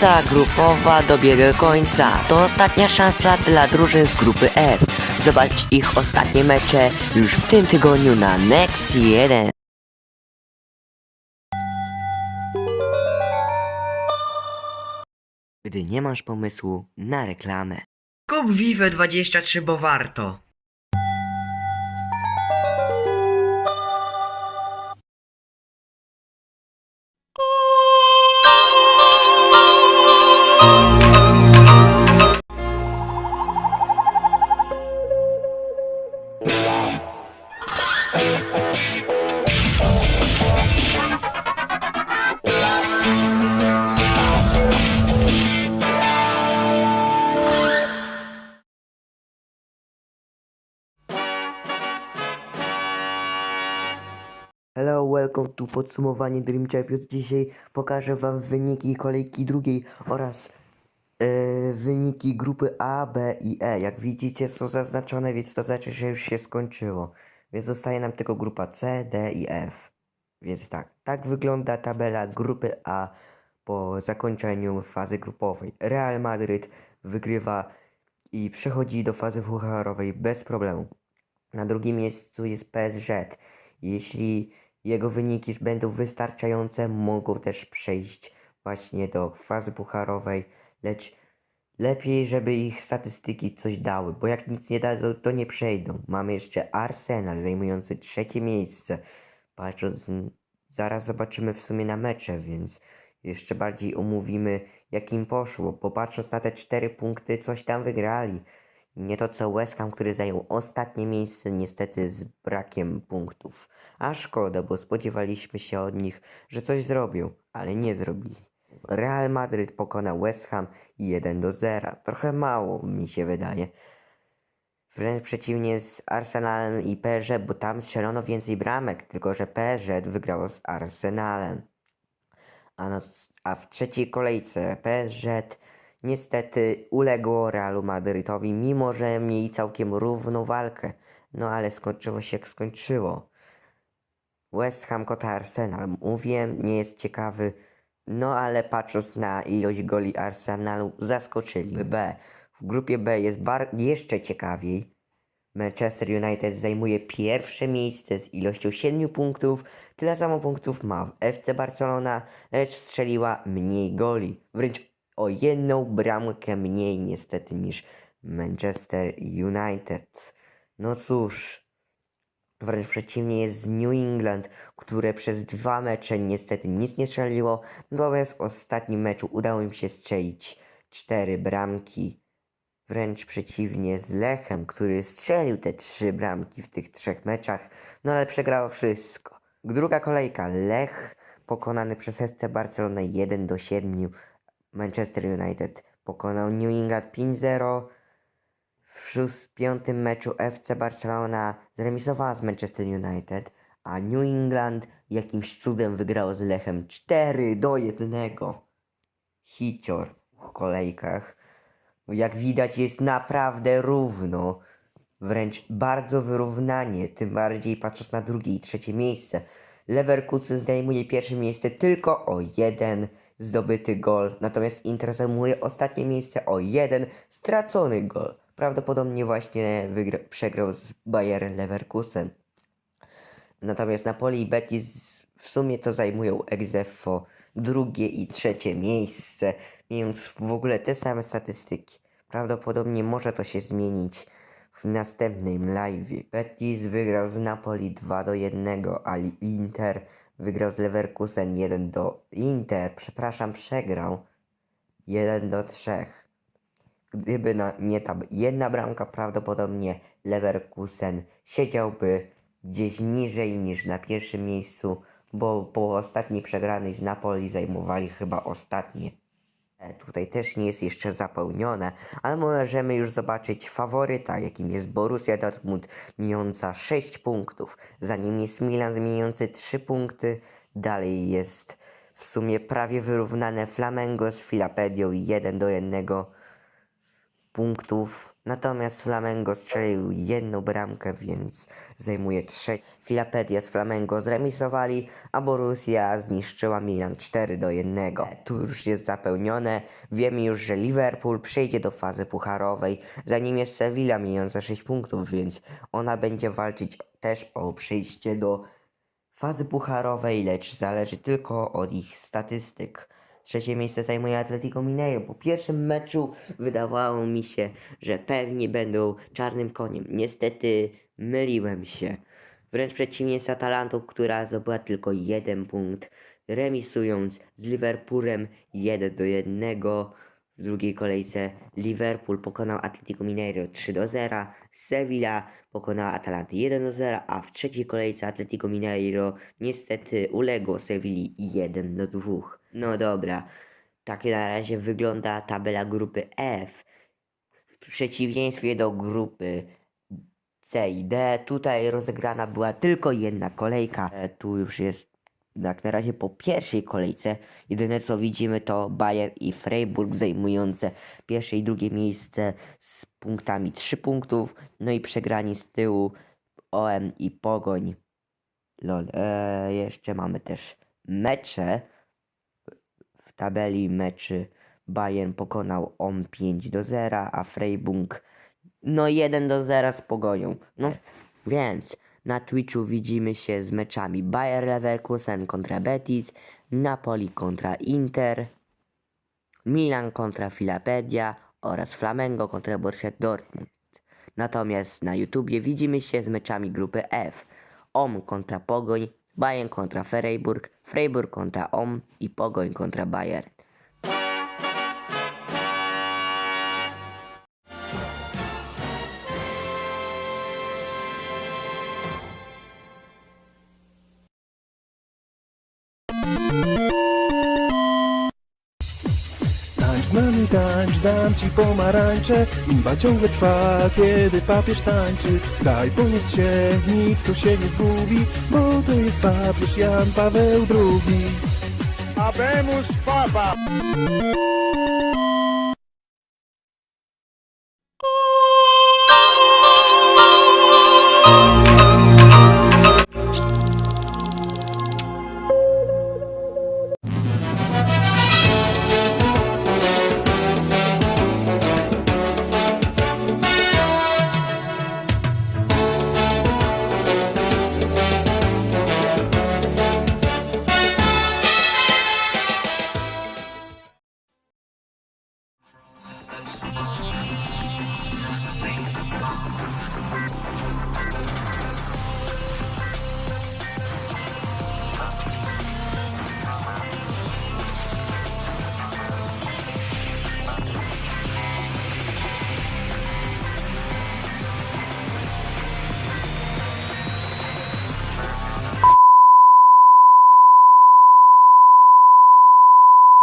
Faza grupowa dobiega końca. To ostatnia szansa dla drużyn z grupy F. Zobacz ich ostatnie mecze już w tym tygodniu na Next 1. Gdy nie masz pomysłu na reklamę. Kup Vive 23, bo warto. Hello, welcome to podsumowanie Dream Champions. Dzisiaj pokażę wam wyniki kolejki drugiej oraz e, wyniki grupy A, B i E. Jak widzicie są zaznaczone, więc to znaczy, że już się skończyło. Więc zostaje nam tylko grupa C, D i F. Więc tak, tak wygląda tabela grupy A po zakończeniu fazy grupowej. Real Madryt wygrywa i przechodzi do fazy pucharowej bez problemu. Na drugim miejscu jest PSG. Jeśli jego wyniki będą wystarczające, mogą też przejść właśnie do fazy pucharowej, lecz lepiej, żeby ich statystyki coś dały, bo jak nic nie dadzą, to nie przejdą. Mamy jeszcze Arsenal zajmujący trzecie miejsce. Patrząc, zaraz zobaczymy w sumie na mecze, więc jeszcze bardziej omówimy, jak im poszło. Bo patrząc na te cztery punkty, coś tam wygrali. Nie to co West Ham, który zajął ostatnie miejsce, niestety z brakiem punktów. A szkoda, bo spodziewaliśmy się od nich, że coś zrobią, ale nie zrobili. Real Madryt pokonał West Ham 1 do 0. Trochę mało mi się wydaje. Wręcz przeciwnie z Arsenalem i PSG, bo tam strzelono więcej bramek, tylko że PSG wygrało z Arsenalem. A, no, a w trzeciej kolejce PSG niestety uległo Realu Madrytowi, mimo że mieli całkiem równą walkę. No ale skończyło się jak skończyło. West Ham kota Arsenal. Mówiłem, nie jest ciekawy. No ale patrząc na ilość goli Arsenalu, zaskoczyli. B. W grupie B jest jeszcze ciekawiej. Manchester United zajmuje pierwsze miejsce z ilością 7 punktów. Tyle samo punktów ma FC Barcelona, lecz strzeliła mniej goli. Wręcz o jedną bramkę mniej niestety niż Manchester United. No cóż, wręcz przeciwnie jest New England, które przez dwa mecze niestety nic nie strzeliło, natomiast w ostatnim meczu udało im się strzelić cztery bramki. Wręcz przeciwnie z Lechem, który strzelił te trzy bramki w tych trzech meczach, no ale przegrało wszystko. Druga kolejka. Lech pokonany przez SC Barcelonę 1 do 7. Manchester United pokonał New England 5-0. W piątym meczu FC Barcelona zremisowała z Manchester United, a New England jakimś cudem wygrało z Lechem 4 do 1. Hicior w kolejkach. Jak widać jest naprawdę równo. Wręcz bardzo wyrównanie, tym bardziej patrząc na drugie i trzecie miejsce. Leverkusen zajmuje pierwsze miejsce tylko o jeden zdobyty gol, natomiast Inter zajmuje ostatnie miejsce o jeden stracony gol. Prawdopodobnie właśnie przegrał z Bayern Leverkusen. Natomiast Napoli i Betis w sumie to zajmują aequo drugie i trzecie miejsce, mając w ogóle te same statystyki. Prawdopodobnie może to się zmienić w następnym live. Betis wygrał z Napoli 2 do 1, a Inter wygrał z Leverkusen 1 do Inter, przepraszam, przegrał 1 do 3. Gdyby na, nie ta jedna bramka, prawdopodobnie Leverkusen siedziałby gdzieś niżej niż na pierwszym miejscu, bo po ostatniej przegranej z Napoli zajmowali chyba ostatnie. E, Tutaj też nie jest jeszcze zapełnione, ale możemy już zobaczyć faworyta, jakim jest Borussia Dortmund, mająca 6 punktów. Za nim jest Milan, zmieniający 3 punkty. Dalej jest w sumie prawie wyrównane Flamengo z Filapedią 1 do 1 punktów. Natomiast Flamengo strzelił jedną bramkę, więc zajmuje trzeci. Filapedia z Flamengo zremisowali, a Borussia zniszczyła Milan 4 do 1. Tu już jest zapełnione. Wiemy już, że Liverpool przejdzie do fazy pucharowej. Za nim jest Sevilla mająca 6 punktów, więc ona będzie walczyć też o przejście do fazy pucharowej, lecz zależy tylko od ich statystyk. Trzecie miejsce zajmuje Atletico Mineiro. Po pierwszym meczu wydawało mi się, że pewnie będą czarnym koniem. Niestety myliłem się. Wręcz przeciwnie z Atalantą, która zdobyła tylko jeden punkt, remisując z Liverpoolem 1 do 1. W drugiej kolejce Liverpool pokonał Atletico Mineiro 3 do 0, Sevilla pokonała Atalantę 1 do 0, a w trzeciej kolejce Atletico Mineiro niestety uległo Sevilli 1 do 2. No dobra, tak na razie wygląda tabela grupy F. W przeciwieństwie do grupy C i D, tutaj rozegrana była tylko jedna kolejka. E, Tu już jest jak na razie po pierwszej kolejce. Jedyne co widzimy to Bayern i Freiburg zajmujące pierwsze i drugie miejsce z punktami 3 punktów. No i przegrani z tyłu OM i Pogoń. Lol. E, jeszcze mamy też mecze. W tabeli meczy Bayern pokonał OM 5 do 0, a Freiburg no 1 do 0 z Pogonią. No więc na Twitchu widzimy się z meczami Bayer Leverkusen kontra Betis, Napoli kontra Inter, Milan kontra Filapedia oraz Flamengo kontra Borussia Dortmund. Natomiast na YouTubie widzimy się z meczami grupy F. OM kontra Pogoń, Bayern kontra Freiburg, Freiburg kontra OM i Pogoń kontra Bayern. Nami, tańcz, dam ci pomarańcze Imba ciągle trwa, kiedy papież tańczy Daj ponieść się, nikt tu się nie zgubi Bo to jest papież Jan Paweł II Habemus Papa!